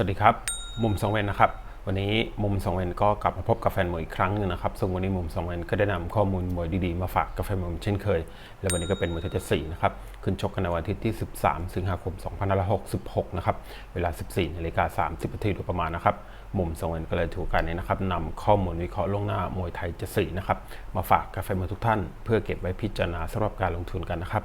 สวัสดีครับ มุมสองเวนนะครับ วันนี้มุมสองเวนก็กลับมาพบกับแฟนมวยอีกครั้งหนึงนะครับ ซึ่งวันนี้มุมสองเวนก็ได้นำข้อมูลมวยดีๆ มาฝากกับแฟนมวยเช่นเคย และวันนี้ก็เป็นมวยที่จะสี่นะครับ ขึ้นชกกันในวันอาทิตย์ที่ 13 สิงหาคม 2566 นะครับ เวลา 14นาฬิกา30นาทีโดยประมาณนะครับ มุมสองเวนก็เลยถูกการนี้นะครับนำข้อมูลวิเคราะห์ล่วงหน้ามวยไทยจะสี่นะครับ มาฝากกับแฟนมวยทุกท่าน เพื่อเก็บไว้พิจารณาสำหรับการลงทุนกันนะครับ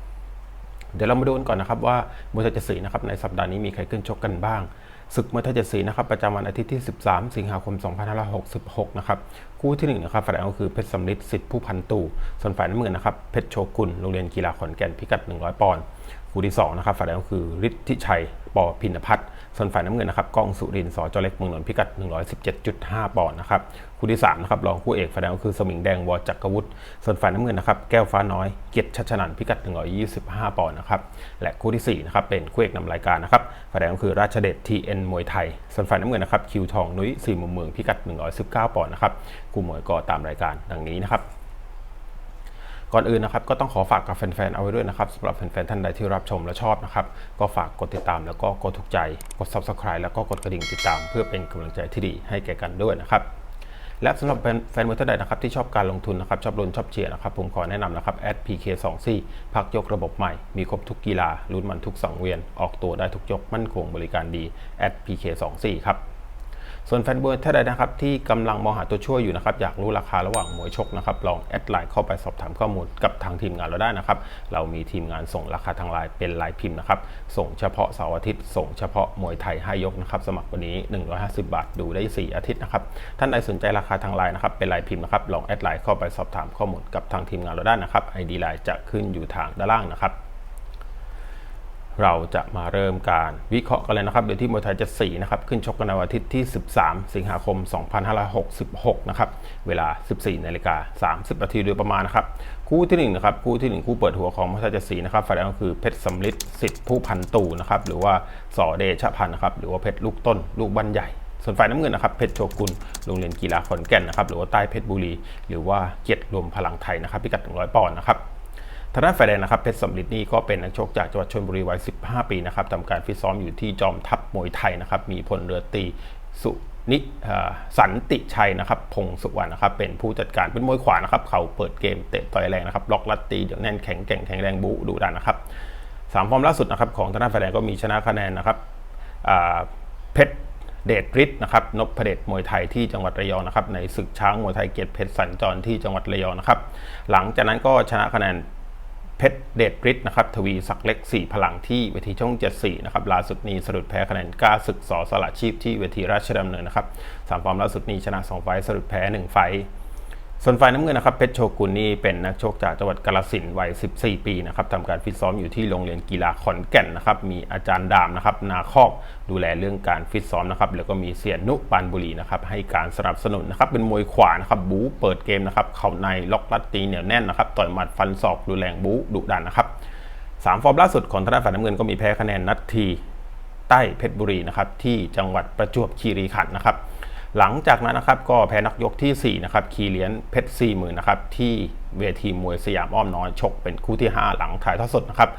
เดี๋ยวเรามาดูกันก่อนนะครับว่ามวยไทยเจ็ดสีนะครับในสัปดาห์นี้มีใครขึ้นชกกันบ้างศึกมวยไทยเจ็ดสีนะครับประจำวันอาทิตย์ที่ 13 สิงหาคม 2566 นะครับคู่ที่1นะครับฝ่ายแดงก็คือเพชรสำลิดสิทธิผู้พันตู่ส่วนฝ่ายน้ำเงินนะครับเพชรโชกุลโรงเรียนกีฬาขอนแก่นพิกัด 100 ปอนด์คู่ที่2นะครับฝ่ายแดงก็คือฤทธิชัยปอพินพัฒน์ ส่วนฝ่ายน้ำเงินนะครับก้องสุรินทร์สจเล็กเมืองนนท์พิกัด 117.5 ปอนด์นะครับคู่ที่3นะครับรองคู่เอกฝ่ายแดงก็คือสมิงแดงวอจักรวุฒิส่วนฝ่ายน้ำเงินนะครับแก้วฟ้าน้อยเกียรติชัชนันพิกัด 125 ปอนด์นะครับและคู่ที่4นะครับเป็นคู่เอกนำรายการนะครับฝ่ายแดงก็คือราชเดชทีเอ็นมวยไทย ส่วนฝ่ายน้ำเงินนะครับคิวทองนุ้ยสี่มุมเมืองพิกัด 119 ปอนด์นะครับคู่มวยก็ตามรายการดังนี้นะครับ ก่อนอื่นนะครับก็ต้องขอฝากกับแฟนๆ เอาไว้ด้วยนะครับสำหรับแฟนๆ ท่านใดที่รับชมและชอบนะครับ ก็ฝากกดติดตามแล้วก็กดถูกใจ กด subscribe แล้วก็กดกระดิ่งติดตาม เพื่อเป็นกำลังใจที่ดีให้แก่กันด้วยนะครับและสำหรับแฟนมวยท่านใดนะครับที่ชอบการลงทุนนะครับชอบลุ้นชอบเชียร์นะครับผมขอแนะนำนะครับ @pk24 พักยกระบบใหม่ มีครบทุกกีฬาลุ้นมันทุกสังเวียน ออกตัวได้ทุกยกมั่นคงบริการดี @pk24 ครับ ส่วนแฟนบวยท่านใดนะครับที่กำลังมองหาตัวช่วยอยู่นะครับอยากรู้ราคาระหว่างมวยชกนะครับลองแอดไลน์เข้าไปสอบถามข้อมูลกับทางทีมงานเราได้นะครับเรามีทีมงานส่งราคาทางไลน์เป็นลายพิมพ์นะครับส่งเฉพาะเสาร์อาทิตย์ส่งเฉพาะมวยไทยให้ยกนะครับสมัครวันนี้ 150 บาทดูได้ 4 อาทิตย์นะครับท่านใดสนใจราคาทางไลน์นะครับเป็นลายพิมพ์นะครับลองแอดไลน์เข้าไปสอบถามข้อมูลกับทางทีมงานเราได้นะครับ ID ไลน์จะขึ้นอยู่ทางด้านล่างนะครับ เราจะมาเริ่มการวิเคราะห์กันเลยนะครับโดยที่มวยไทยจะสีนะครับ ขึ้นชกกันในวันอาทิตย์ที่ 13 สิงหาคม 2566 นะครับ เวลา 14นาฬิกา30นาทีโดยประมาณนะครับ คู่ที่1นะครับ คู่ที่ 1 คู่เปิดหัวของมวยไทยจะสีนะครับ ฝ่ายแรกก็คือเพชรสำลิดสิทธิผู้พันตู่นะครับ หรือว่าสอเดชพันธ์นะครับ หรือว่าเพชรลูกต้น ลูกบ้านใหญ่ส่วนฝ่ายน้ำเงินนะครับเพชรโชกุลโรงเรียนกีฬาขอนแก่นนะครับหรือว่าใต้เพชรบุรี หรือว่าเกียรติรวมพลังไทยนะครับพิกัด100ปอนด์นะครับ ทางด้านฝ่ายแดงนะครับเพชรสำลิดนี่ก็เป็นนักชกจากจังหวัดชลบุรีวัย 15 ปีนะครับทำการฟิตซ้อมอยู่ที่จอมทัพมวยไทยนะครับ มีพลเรือตีสุนิสันติชัยนะครับ พงสุวรรณนะครับ เป็นผู้จัดการเป็นมวยขวานะครับ เขาเปิดเกมเตะต่อยแรงนะครับ ล็อกลัดตีเดี๋ยวแน่นแข็งแกร่งแข็งแรงบูดุดันนะครับสามฟอร์มล่าสุดนะครับของทางด้านฝ่ายแดงก็มีชนะคะแนนนะครับเพชรเดชฤทธิ์นะครับนพเดชมวยไทยที่จังหวัดระยองนะครับในศึกช้างมวยไทยเกียรติเพชรสัญจรที่จังหวัดระยองนะครับ หลังจากนั้นก็ชนะคะแนน เพชรเดชฤทธิ์นะครับทวีศักดิ์เล็ก 4 พลังที่เวทีช่อง 74 นะครับล่าสุดนี้สะดุดแพ้คะแนนกล้าศึกสอสละชีพที่เวทีราชดำเนินนะครับสามฟอร์มล่าสุดนี้ชนะ 2 ไฟสะดุดแพ้ 1 ไฟ ส่วนฝ่ายน้ำเงินนะครับเพชรโชกุนนี่เป็นนักชกจากจังหวัดกาฬสินธุ์วัย 14 ปีนะครับทำการฟิตซ้อมอยู่ที่โรงเรียนกีฬาขอนแก่นนะครับมีอาจารย์ดามนะครับนาคอกดูแลเรื่องการฟิตซ้อมนะครับแล้วก็มีเสียนุปานบุรีนะครับให้การสนับสนุนนะครับเป็นมวยขวานะครับบู๊เปิดเกมนะครับเข่าในล็อกลัดตีเหนียวแน่นนะครับต่อยหมัดฟันศอกรุนแรงบู๊ดุดันนะครับสามฟอร์มล่าสุดของทางด้านฝ่ายน้ำเงินก็มีแพ้คะแนนนัดทีใต้เพชรบุรีนะครับที่จังหวัดประจวบคีรีขันธ์นะครับ หลังจากนั้นนะครับก็แพ้นักยกที่4นะครับคีเลียนเพชรสี่หมื่นนะครับที่ เวทีมวยสยามอ้อมน้อยชกเป็นคู่ที่ 5 หลังถ่ายทอดสดนะครับ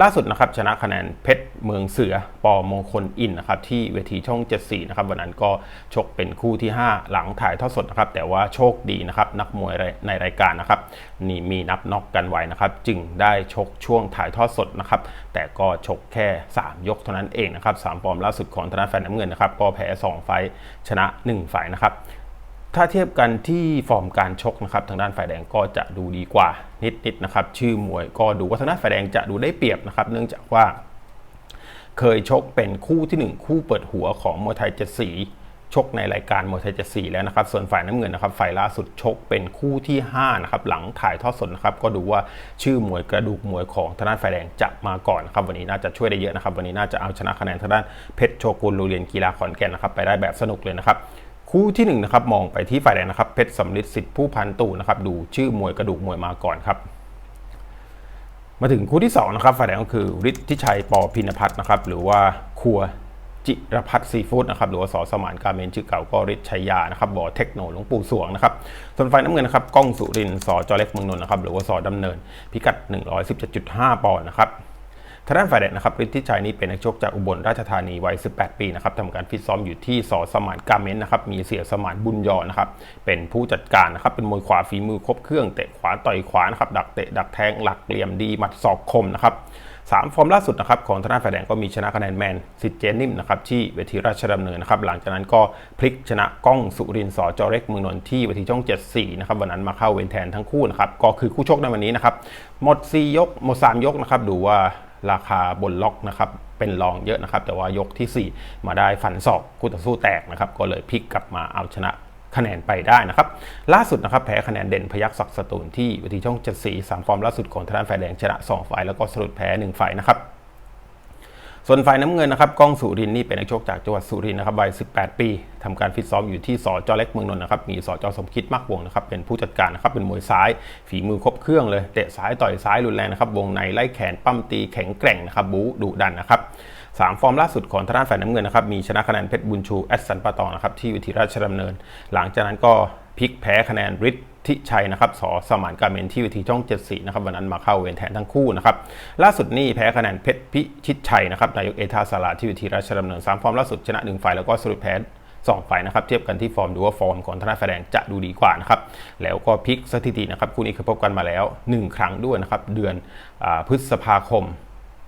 ล่าสุดนะครับชนะคะแนนเพชรเมืองเสือปอมงคลอินนะครับที่เวทีช่อง 74 นะครับวันนั้นก็ชกเป็นคู่ที่ 5 หลังถ่ายทอดสดนะครับแต่ว่าโชคดีนะครับนักมวยในรายการนะครับนี่มีนับน็อกกันไว้นะครับจึงได้ชกช่วงถ่ายทอดสดนะครับแต่ก็ชกแค่ 3 ยกเท่านั้นเองนะครับสามฟอร์มล่าสุดของธนาแฟนน้ำเงินนะครับก็แพ้ 2 ไฟชนะ 1 ไฟนะครับ ถ้าเทียบกันที่ฟอร์มการชกนะครับทางด้านฝ่ายแดงก็จะดูดีกว่านิดๆนะครับ ชื่อมวยก็ดูว่าทางด้านฝ่ายแดงจะดูได้เปรียบนะครับ เนื่องจากว่า เคยชกเป็นคู่ที่ 1 คู่เปิดหัวของมวยไทยเจ็ดสีชกในรายการมวยไทยเจ็ดสีแล้วนะครับ ส่วนฝ่ายน้ำเงินนะครับ ฝ่ายล่าสุดชกเป็นคู่ที่5นะครับหลังถ่ายทอดสดนะครับ ก็ดูว่าชื่อมวยกระดูกมวยของทางด้านฝ่ายแดงจะมาก่อนนะครับวันนี้น่าจะช่วยได้เยอะนะครับ วันนี้น่าจะเอาชนะคะแนนทางด้านเพชรโชกุลโรงเรียนกีฬาขอนแก่นนะครับไปได้แบบสนุกเลยนะครับ คู่ที่หนึ่งนะครับมองไปที่ฝ่ายแดงนะครับเพชรสำลิดสิทธิ์ผู้พันตู่นะครับดูชื่อมวยกระดูกมวยมาก่อนครับ มาถึงคู่ที่2นะครับฝ่ายแดงก็คือฤทธิชัยปอพินพัฒน์นะครับหรือว่าครัวจิรพัฒน์ซีฟู้ดนะครับหรือว่าสอสมานการเมนชื่อเก่าก็ฤทธิชัยยานะครับบอเทคโนหลวงปู่สวงนะครับส่วนฝ่ายน้ำเงินนะครับก้องสุรินทร์สอจอเล็กเมืองนนท์นะครับหรือว่าสอดำเนิน พิกัด 117.5 ปอนด์นะครับ ทางด้านฝ่ายแดงนะครับฤทธิชัยนี่เป็นนักชกจากอุบลราชธานีวัย 18 ปีนะครับทำการฟิตซ้อมอยู่ที่สอสมานการเมนนะครับ มีเสียสมานบุญยอนะครับเป็นผู้จัดการนะครับ เป็นมวยขวาฝีมือครบเครื่องเตะขวาต่อยขวานะครับดักเตะดักแทงหลักเหลี่ยมดีหมัดศอกคมนะครับสามฟอร์มล่าสุดนะครับของทางด้านฝ่ายแดงก็มีชนะคะแนนแมนสิทธิ์เจนิ่มนะครับที่เวทีราชดำเนินนะครับหลังจากนั้นก็พลิกชนะก้องสุรินทร์สอจอเล็กเมืองนนท์ที่เวทีช่อง 74นะครับวันนั้นมาเข้าเวนแทนทั้งคู่นะครับก็คือคู่ชกในวันนี้นะครับหมด4ยกหมด3ยกนะครับดูว่า ราคาบนล็อกนะครับเป็นรองเยอะนะครับ แต่ว่ายกทีสี่ 4 มาได้ฟันศอกคู่ต่อสู้แตกนะครับ ก็เลยพลิกกลับมาเอาชนะคะแนนไปได้นะครับ ล่าสุดนะครับแพ้คะแนนเด่นพยักศักดิ์สตูลที่วิธีช่อง7สี3ฟอร์มล่าสุดของทางด้านฝ่ายแดงชนะ 2 ฝ่ายแล้วก็สรุปแพ้ 1 ฝ่ายนะครับ ส่วนฝ่ายน้ำเงินนะครับก้องสุรินนี่เป็นนักชกจากจังหวัดสุรินทร์นะครับวัย 18 ปีทำการฟิตซ้อมอยู่ที่สอจอเล็กเมืองนนท์นะครับมีสอจอสมคิดมากวงนะครับเป็นผู้จัดการนะครับเป็นมวยซ้าย ฝีมือครบเครื่องเลยเตะซ้ายต่อยซ้ายรุนแรงนะครับวงในไล่แขนปั้มตีแข็งแกร่งนะครับบู๊ดุดันนะครับสามฟอร์มล่าสุดของทางด้านฝ่ายน้ำเงินนะครับมีชนะคะแนนเพชรบุญชูแอสสันปาตองนะครับที่วิธีราชดำเนิน หลังจากนั้นก็พลิกแพ้คะแนนฤท ธิชัยนะครับสอสมานการเมนที่วิธีช่อง7สีนะครับวันนั้นมาเข้าเวนแทนทั้งคู่นะครับล่าสุดนี่แพ้คะแนนเพชรพิชิตชัยนะครับนายกเอทาสาราที่วิธีราชดำเนิน 3 ฟอร์มล่าสุดชนะ 1 ฝ่ายแล้วก็สรุปแพ้สองฝ่ายนะครับเทียบกันที่ฟอร์มดูว่าฟอร์มของธนาแฟแดงจะดูดีกว่านะครับแล้วก็พลิกสถิตินะครับคู่นี้เคยพบกันมาแล้ว 1 ครั้งด้วยนะครับเดือนอพฤษภาคม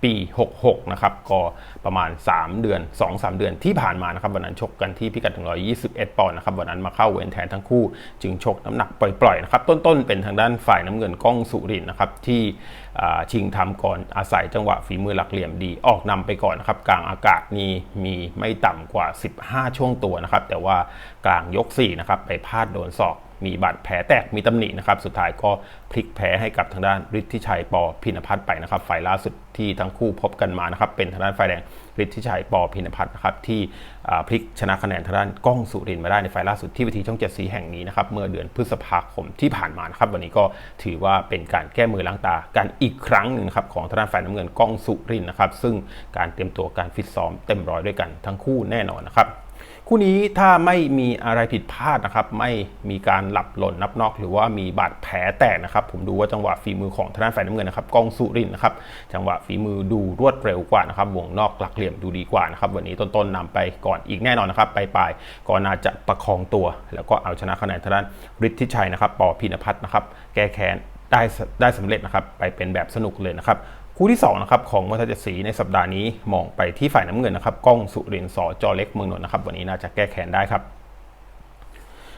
ปี 66 นะครับ ก็ประมาณ 3 เดือน 2-3 เดือนที่ผ่านมานะครับ วันนั้นชกกันที่พิกัด121 ปอนด์นะครับ วันนั้นมาเข้าเวนแทนทั้งคู่ จึงชกน้ำหนักปล่อยๆ นะครับ ต้นๆ เป็นทางด้านฝ่ายน้ำเงินก้องสุรินนะครับ ที่ชิงทำก่อนอาศัยจังหวะฝีมือหลักเหลี่ยมดี ออกนำไปก่อนนะครับ กลางอากาศนี้มีไม่ต่ำกว่า 15 ช่วงตัวนะครับ แต่ว่ากลางยก4นะครับไปพลาดโดนศอก มีบาดแผลแตกมีตำหนินะครับ สุดท้ายก็พลิกแพ้ให้กับทางด้านฤทธิชัยปอพินพัฒน์ไปนะครับฝ่ายล่าสุดที่ทั้งคู่พบกันมานะครับเป็นทางด้านฝ่ายแดงฤทธิชัยปอพินพัฒน์นะครับที่พลิกชนะคะแนนทางด้านก้องสุรินมาได้ในฝ่ายล่าสุดที่วิธีช่องเจ็ดสีแห่งนี้นะครับเมื่อเดือนพฤษภาคมที่ผ่านมานะครับวันนี้ก็ถือว่าเป็นการแก้มือล้างตากันอีกครั้งหนึ่งครับของทางด้านฝ่ายน้ำเงินก้องสุรินนะครับซึ่งการเตรียมตัวการฟิตซ้อมเต็มร้อยด้วยกันทั้งคู่แน่นอนนะครับ คู่นี้ถ้าไม่มีอะไรผิดพลาดนะครับ ไม่มีการหลับหล่นนับนอก หรือว่ามีบาดแผลแตกนะครับ ผมดูว่าจังหวะฝีมือของทางด้านฝ่ายน้ำเงินนะครับกองสุรินนะครับ จังหวะฝีมือดูรวดเร็วกว่านะครับ วงนอกหลักเหลี่ยมดูดีกว่านะครับ วันนี้ต้นๆนำไปก่อนอีกแน่นอนนะครับปลายๆก็น่าจะประคองตัว แล้วก็เอาชนะคะแนนทางด้านฤทธิชัยนะครับปอพินพัฒน์นะครับ แก้แค้นได้ได้สำเร็จนะครับ ไปเป็นแบบสนุกเลยนะครับ คู่ที่2นะครับของมวยไทยเจ็ดสีในสัปดาห์นี้มองไปที่ฝ่ายน้ำเงินนะครับก้องสุรินทร์สอจอเล็กเมืองนนท์นะครับวันนี้น่าจะแก้แค้นได้ครับ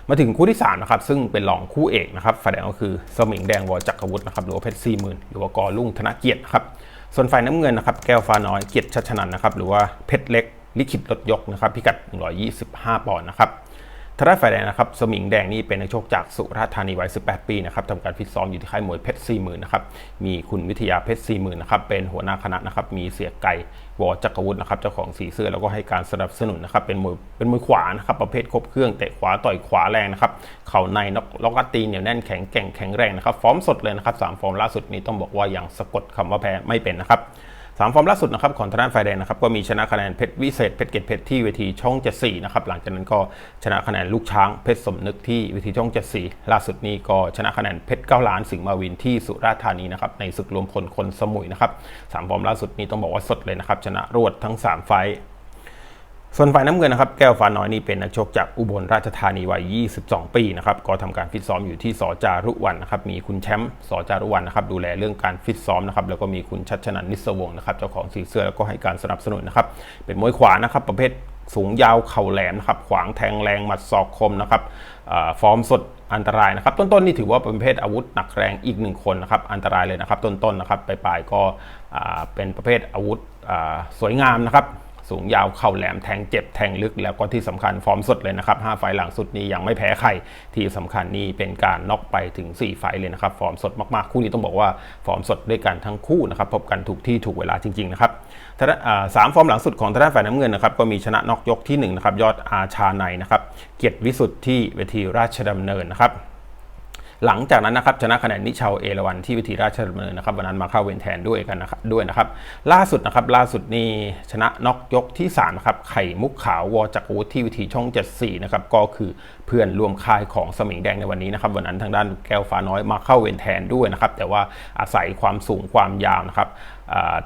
มาถึงคู่ที่3นะครับซึ่งเป็นรองคู่เอกนะครับฝ่ายแดงก็คือสมิงแดงวอจักรวุฒินะครับหรือว่าเพชรสี่หมื่นหรือว่ากอลุ่งธนเกียรติครับส่วนฝ่ายน้ำเงินนะครับแก้วฟ้าน้อยเกียรติชัชนันนะครับหรือว่าเพชรเล็กลิขิตรถยกนะครับพิกัด 125 ปอนด์นะครับางด้านฝ่ายแดงนะครับสมิงแดงนี่เป็นนักชกจากสุราษฎร์ธานีวัย 18 ปีนะครับทำการฟิตซ้อมอยู่ที่ค่ายมวยเพชรสี่หมื่นนะครับมีคุณวิทยาเพชรสี่หมื่นนะครับเป็นหัวหน้าคณะนะครับมีเสียไก่วอจักรวุฒินะครับเจ้าของสีเสื้อแล้วก็ให้การสนับสนุนนะครับเป็นมือเป็นมือขวานะครับประเภทครบเครื่องเตะขวาต่อยขวาแรงนะครับเข่าในนกล็อกตีเหนียวแน่นแข็งแกร่งแข็งแรงนะครับฟอร์มสดเลยนะครับสามฟอร์มล่าสุดนี้ต้องบอกว่าอย่างสะกดคำว่าแพ้ไม่เป็นนะครับ สามฟอร์มล่าสุดนะครับของทางด้านไฟแดงนะครับก็มีชนะคะแนนเพชรวิเศษเพชรเกตเพชรที่เวทีช่องเจ็ดสี่นะครับหลังจากนั้นก็ชนะคะแนนลูกช้างเพชรสมนึกที่เวทีช่องเจ็ดสี่ล่าสุดนี้ก็ชนะคะแนนเพชรเก้าล้านสิงห์มาวินที่สุราษฎร์ธานีนะครับในศึกรวมพลคนสมุยนะครับสามฟอร์มล่าสุดนี้ต้องบอกว่าสดเลยนะครับชนะรวดทั้ง3ไฟ ส่วนฝ่ายน้ำเงินนะครับแก้วฟ้าน้อยนี่เป็นนักชกจากอุบลราชธานีวัย 22 ปีนะครับก็ทำการฟิตซ้อมอยู่ที่สอจารุวันนะครับมีคุณแชมป์สอจารุวันนะครับดูแลเรื่องการฟิตซ้อมนะครับแล้วก็มีคุณชัชนันนิสวงนะครับเจ้าของสีเสื้อแล้วก็ให้การสนับสนุนนะครับเป็นมวยขวานะครับประเภทสูงยาวเข่าแหลมนะครับขวางแทงแรงหมัดศอกคมนะครับฟอร์มสดอันตรายนะครับ ต้นๆนี่ถือว่าเป็นประเภทอาวุธหนักแรงอีกหนึ่งคนนะครับอันตรายเลยนะครับ ต้นๆนะครับปลายๆก็เป็นประเภทอาวุธสวยงามนะครับ สูงยาวเข่าแหลมแทงเจ็บแทงลึก แล้วก็ที่สำคัญฟอร์มสดเลยนะครับ5ไฟหลังสุดนี้ยังไม่แพ้ใครที่สำคัญนี่เป็นการน็อกไปถึง 4 ไฟเลยนะครับ ฟอร์มสดมากๆ คู่นี้ต้องบอกว่าฟอร์มสดด้วยกันทั้งคู่นะครับพบกันถูกที่ถูกเวลาจริงๆนะครับสามฟอร์มหลังสุดของทางด้านฝ่ายน้ำเงินนะครับก็มีชนะน็อกยกที่1นะครับยอดอาชาในนะครับเกียรติวิสุทธิ์ที่เวทีราชดำเนินนะครับ หลังจากนั้นนะครับชนะคะแนนนิชาวเอราวันที่วิธีราชดำเนินนะครับวันนั้นมาเข้าเวนแทนด้วยกันนะครับด้วยนะครับ ล่าสุดนะครับล่าสุดนี่ชนะน็อกยกที่3นะครับไข่มุกขาววอจักรวุฒิที่วิธีช่อง 74 นะครับก็คือเพื่อนร่วมค่ายของสมิงแดงในวันนี้นะครับวันนั้นทางด้านแก้วฟ้าน้อยมาเข้าเวนแทนด้วยนะครับแต่ว่าอาศัยความสูงความยาวนะครับ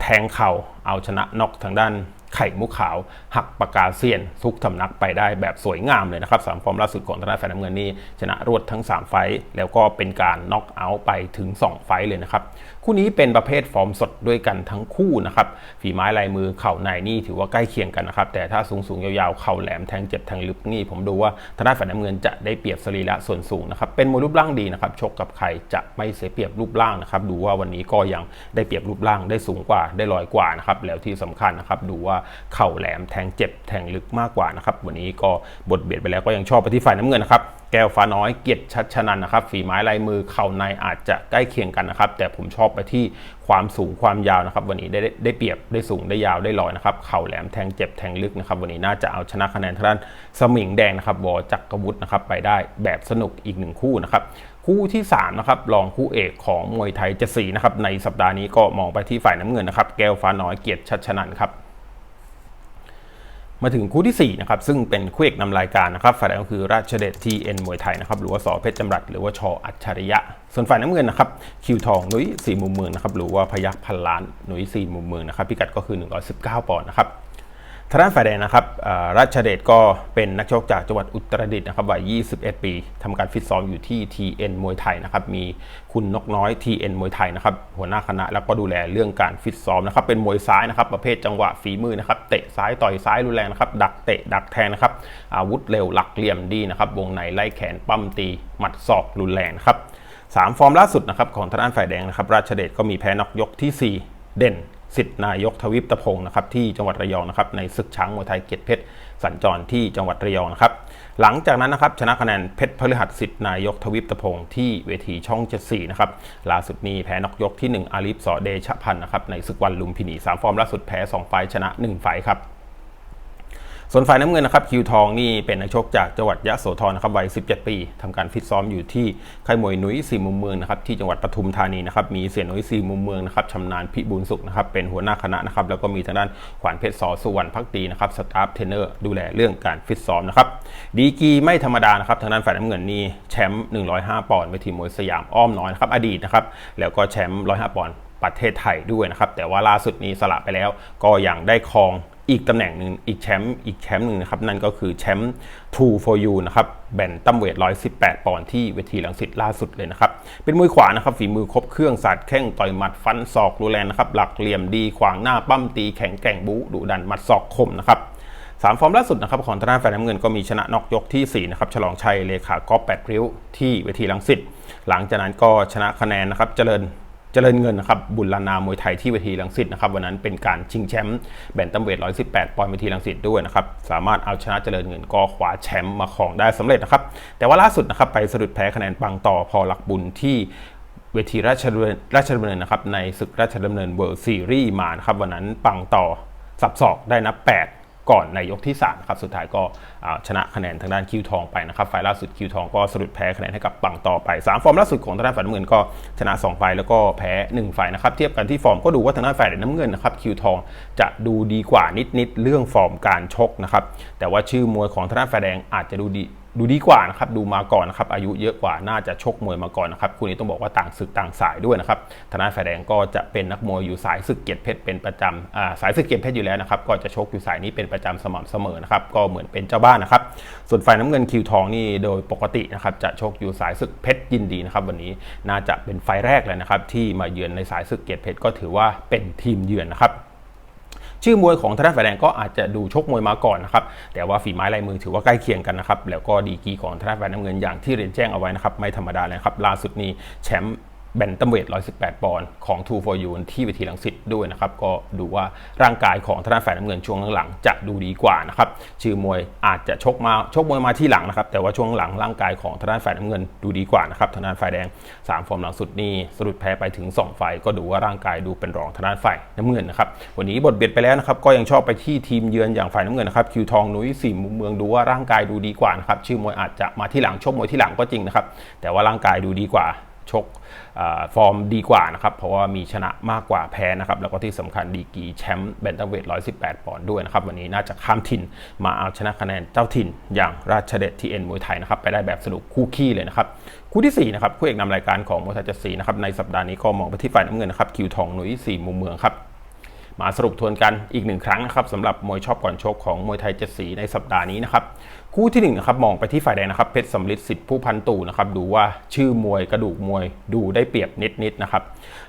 แทงเข่าเอาชนะน็อกทางด้าน ไข่มุกขาว หักปากกาเซียน ทุกทำนักไปได้แบบสวยงามเลยนะครับสามฟอร์มล่าสุดของธนาแฟนน้ำเงินนี่ชนะรวดทั้ง 3 ไฟแล้วก็เป็นการน็อกเอาท์ไปถึง 2 ไฟเลยนะครับ คู่นี้เป็นประเภทฟอร์มสดด้วยกันทั้งคู่นะครับฝีไม้ลายมือเข่าในนี่ถือว่าใกล้เคียงกันนะครับแต่ถ้าสูงสูงยาวๆเข่าแหลมแทงเจ็บแทงลึกนี่ ผมดูว่าธนาแฟนน้ำเงินจะได้เปรียบสรีระส่วนสูงนะครับเป็นมวยรูปร่างดีนะครับชกกับใครจะไม่เสียเปรียบรูปร่างนะครับดูว่าวันนี้ก็ยังได้เปรียบรูปร่างได้สูงกว่าได้ลอยกว่านะครับแล้วที่สำคัญนะครับดูว่าเข่าแหลมแทงเจ็บแทงลึกมากกว่านะครับวันนี้ก็บทเบียดไปแล้วก็ยังชอบไปที่ฝ่ายน้ำเงินนะครับแก้วฟ้าน้อยเกียรติชัดชนันนะครับ ฝีไม้ลายมือเข่าในอาจจะใกล้เคียงกันนะครับ แต่ผมชอบไปที่ความสูงความยาวนะครับ วันนี้ได้ได้เปรียบได้สูงได้ยาวได้ลอยนะครับ เข่าแหลมแทงเจ็บแทงลึกนะครับ วันนี้น่าจะเอาชนะคะแนนทางด้านสมิงแดงนะครับวอจักรวุฒินะครับไปได้แบบสนุกอีกหนึ่งคู่นะครับคู่ที่3นะครับรองคู่เอกของมวยไทยจะสีนะครับในสัปดาห์นี้ก็มองไปที่ฝ่ายน้ำเงินนะครับแก้วฟ้าน้อยเกียรติชัดชนันครับ มาถึงคู่ที่ 4 นะครับ ซึ่งเป็นคู่เอกนำรายการนะครับ ฝ่ายแดงก็คือราชเดชทีเอ็นมวยไทยนะครับ หรือว่าสอเพชรจำรัด หรือว่าชออัจฉริยะ ส่วนฝ่ายน้ำเงินนะครับ คิวทองนุ้ยสี่มุมเมืองนะครับ หรือว่าพยัคฆ์พันล้านนุ้ยสี่มุมเมืองนะครับ พิกัดก็คือ 119 ปอนด์นะครับ ทางด้านฝ่ายแดงนะครับราชเดชก็เป็นนักชกจากจังหวัดอุตรดิตถ์นะครับวัย 21 ปีทำการฟิตซ้อมอยู่ที่ TN มวยไทยนะครับ มีคุณนกน้อย TN มวยไทยนะครับ หัวหน้าคณะแล้วก็ดูแลเรื่องการฟิตซ้อมนะครับ เป็นมวยซ้ายนะครับประเภทจังหวะฝีมือนะครับ เตะซ้ายต่อยซ้ายรุนแรงนะครับ ดักเตะดักแทงนะครับ อาวุธเร็วหลักเหลี่ยมดีนะครับ วงในไล่แขนปั้มตีหมัดศอกรุนแรงนะครับสามฟอร์มล่าสุดนะครับของทางด้านฝ่ายแดงนะครับ ราชเดชก็มีแพ้นอกยกที่ 4 เด่น สิทธินายกทวิปตะพงศ์นะครับที่จังหวัดระยองนะครับในศึกช้างมวยไทยเกียรติเพชรสัญจรที่จังหวัดระยองนะครับหลังจากนั้นนะครับชนะคะแนนเพชรพฤหัสสิทธินายกทวิปตะพงศ์ที่เวทีช่องเจ็ดสี่นะครับล่าสุดนี้แพ้นอกยกที่ 1 อาลิฟสอเดชพันธ์นะครับในศึกวันลุมพินี3ฟอร์มล่าสุดแพ้2ไฟชนะ 1 ไฟครับ ส่วนฝ่ายน้ำเงินนะครับคิวทองนี่เป็นนักชกจากจังหวัดยะโสธรนะครับวัย 17 ปีทำการฟิตซ้อมอยู่ที่ค่ายมวยนุ้ยสี่มุมเมืองนะครับที่จังหวัดปทุมธานีนะครับมีเสียนุ้ยสี่มุมเมืองนะครับชำนาญพิบูลสุขนะครับเป็นหัวหน้าคณะนะครับแล้วก็มีทางด้านขวานเพชรสอสุวรรณพักดีนะครับสตาฟเทรนเนอร์ดูแลเรื่องการฟิตซ้อมนะครับดีกีไม่ธรรมดานะครับทางด้านฝ่ายน้ำเงินนี่แชมป์ 105 ปอนด์เวทีมวยสยามอ้อมน้อยนะครับอดีตนะครับแล้วก็แชมป์ 105 ปอนด์ประเทศไทยด้วยนะครับแต่ว่าล่าสุดนี้สละไปแล้วก็ยังได้ครอง อีกตำแหน่งหนึ่งอีกแชมป์อีกแชมป์หนึ่งนะครับ นั่นก็คือแชมป์ Two for You นะครับแบนตัมเวท 118 ปอนด์ที่เวทีลังสิตล่าสุดเลยนะครับ เป็นมือขวานะครับ ฝีมือครบเครื่องสาดแข้งต่อยหมัดฟันศอกรูแรงนะครับ หลักเหลี่ยมดีขวางหน้าปั้มตีแข็งแกร่งบูดุดันหมัดศอกคมนะครับสามฟอร์มล่าสุดนะครับของทางด้านแฟนน้ำเงินก็มีชนะนอกยกที่4นะครับฉลองชัยเลขาก็แปดริ้วที่เวทีลังสิตหลังจากนั้นก็ชนะคะแนนนะครับเจริญ เจริญเงินนะครับบุญลานามวยไทยที่เวทีลังสิตนะครับวันนั้นเป็นการชิงแชมป์แบนตัมเวท 118 ปอนด์เวทีลังสิตด้วยนะครับสามารถเอาชนะเจริญเงินก็คว้าแชมป์มาครองได้สำเร็จนะครับแต่ว่าล่าสุดนะครับไปสะดุดแพ้คะแนนปังต่อพอหลักบุญที่เวทีราชดำเนินราชดำเนินนะครับในศึกราชดำเนินเวิร์ซีรีส์มานะครับวันนั้นปังต่อสับศอกได้นับ 8 ก่อนในยกที่3ครับสุดท้ายก็ชนะคะแนนทางด้านคิวทองไปนะครับไฟล่าสุดคิวทองก็สรุดแพ้คะแนนให้กับปังต่อไป 3 ฟอร์มล่าสุดของทางด้านฝ่ายน้ำเงินก็ชนะ2ไฟแล้วก็แพ้1ไฟนะครับเทียบกันที่ฟอร์มก็ดูว่าทางด้านฝ่ายน้ำเงินนะครับคิวทองจะดูดีกว่านิดๆเรื่องฟอร์มการชกนะครับแต่ว่าชื่อมวยของทางด้านฝ่ายแดงอาจจะดูดี ดูดีกว่านะครับดูมาก่อนนะครับอายุเยอะกว่าน่าจะชกมวยมาก่อนนะครับคู่นี้ต้องบอกว่าต่างศึกต่างสายด้วยนะครับทนายฝ่ายแดงก็จะเป็นนักมวยอยู่สายศึกเกียรติเพชรเป็นประจำอ่าสายศึกเกียรติเพชรอยู่แล้วนะครับก็จะชกอยู่สายนี้เป็นประจำสม่ำเสมอนะครับก็เหมือนเป็นเจ้าบ้านนะครับส่วนฝ่ายน้ำเงินคิวทองนี่โดยปกตินะครับจะชกอยู่สายศึกเพชรยินดีนะครับวันนี้น่าจะเป็นไฟแรกเลยนะครับที่มาเยือนในสายศึกเกียรติเพชรก็ถือว่าเป็นทีมเยือนนะครับ ชื่อมวยของทางด้านฝ่ายแดงก็อาจจะดูชกมวยมาก่อนนะครับแต่ว่าฝีไม้ลายมือถือว่าใกล้เคียงกันนะครับแล้วก็ดีกีของทางด้านฝ่ายน้ำเงินอย่างที่เรียนแจ้งเอาไว้นะครับไม่ธรรมดาเลยครับล่าสุดนี้แชมป์ แบนตัมเวท 118 ปอนด์ของ2 for you ที่เวทีลังสิตด้วยนะครับ ก็ดูว่าร่างกายของทางด้านฝ่ายน้ำเงินช่วงหลังๆจะดูดีกว่านะครับ ชื่อมวยอาจจะชกมาชกมวยมาที่หลังนะครับ แต่ว่าช่วงหลังร่างกายของทางด้านฝ่ายน้ำเงินดูดีกว่านะครับทางด้านฝ่ายแดง 3 ฟอร์มหลังสุดนี่สะดุดแพ้ไปถึง2ไฟล์ก็ดูว่าร่างกายดูเป็นรองทางด้านฝ่ายน้ำเงินนะครับ วันนี้บทเบียดไปแล้วนะครับ ก็ยังชอบไปที่ทีมเยือนอย่างฝ่ายน้ำเงินนะครับคิวทองนุ้ยสี่มุมเมืองดูว่าร่างกายดูดีกว่านะครับ ชื่อมวยอาจจะมาที่หลังชกมวยที่หลังก็จริงนะครับ แต่ว่าร่างกายดูดีกว่า ชกฟอร์มดีกว่านะครับ เพราะว่ามีชนะมากกว่าแพ้นะครับ แล้วก็ที่สำคัญดีกีแชมป์แบนตัมเวท118 ปอนด์ด้วยนะครับ วันนี้น่าจะข้ามถิ่นมาเอาชนะคะแนนเจ้าถิ่นอย่างราชเดชทีเอ็นมวยไทยนะครับ ไปได้แบบสนุกคู่ขี้เลยนะครับ คู่ที่ 4 นะครับคู่เอกนำรายการของมวยไทยเจ็ดสีนะครับ ในสัปดาห์นี้ก็มองไปที่ฝ่ายน้ำเงินนะครับ คิวทองหนุ่ยสี่มุมเมืองครับมาสรุปทวนกันอีกหนึ่งครั้งนะครับสำหรับมวยชอบก่อนชกของมวยไทยเจ็ดสีในสัปดาห์นี้นะครับ คู่ที่1นนะครับมองไปที่ฝ่ายแดงนะครับเพชรสำลิดสิทธิ์ผู้พันตู่นะครับดูว่าชื่อมวยกระดูกมวยดูได้เปรียบนิดๆนะครับ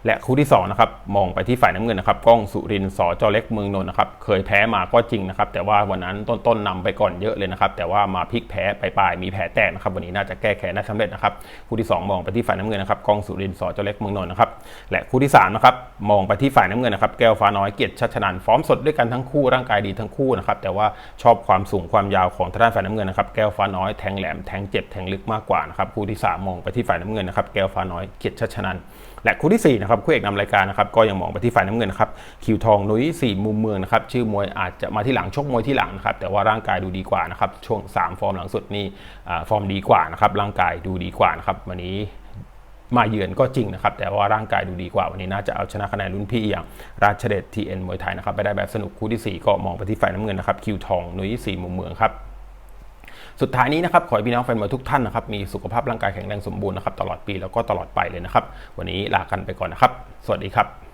และคู่ที่2นะครับมองไปที่ฝ่ายน้ำเงินนะครับก้องสุรินทร์สจเล็กเมืองนนท์นะครับเคยแพ้มาก็จริงนะครับแต่ว่าวันนั้นต้นๆนำไปก่อนเยอะเลยนะครับแต่ว่ามาพลิกแพ้ไปปลายมีแผลแตกนะครับวันนี้น่าจะแก้แค้นได้สำเร็จนะครับคู่ที่ 2 มองไปที่ฝ่ายน้ำเงินนะครับก้องสุรินทร์สจเล็กเมืองนนท์นะครับและคู่ที่3นะครับมองไปที่ฝ่ายน้ำเงินนะครับแก้วฟ้าน้อยเกียรติชัชนันฟอร์มสดด้วยกันทั้งคู่ร่างกายดีทั้งคู่นะครับแต่ว่าชอบความสูงความยาวของทางด้านฝ่ายน้ำเงินนะครับแก้วฟ้าน้อยแทงแหลมแทงเจ็บแทงลึกมากกว่านะครับคู่ที่ 3 มองไปที่ฝ่ายน้ำเงินนะครับแก้วฟ้าน้อยเกียรติชัชนันและคู่ที่4นะครับคู่เอกนำรายการนะครับก็ยังมองไปที่ฝ่ายน้ำเงินนะครับคิวทองนุ้ยสี่มุมเมืองนะครับชื่อมวยอาจจะมาที่หลังชกมวยที่หลังนะครับแต่ว่าร่างกายดูดีกว่านะครับช่วง 3 ฟอร์มหลังสุดนี่ฟอร์มดีกว่านะครับร่างกายดูดีกว่านะครับวันนี้มาเยือนก็จริงนะครับ แต่ว่าร่างกายดูดีกว่า วันนี้น่าจะเอาชนะคะแนนรุ่นพี่อย่างราชเดชทีเอ็นมวยไทยนะครับไปได้แบบสนุกคู่ที่ 4 ก็มองไปที่ฝ่ายน้ำเงินนะครับคิวทองนุ้ยสี่มุมเมืองครับ สุดท้ายนี้นะครับขอให้พี่น้องแฟนบอลทุกท่านนะครับมีสุขภาพร่างกายแข็งแรงสมบูรณ์นะครับตลอดปีแล้วก็ตลอดไปเลยนะครับวันนี้ลากันไปก่อนนะครับ สวัสดีครับ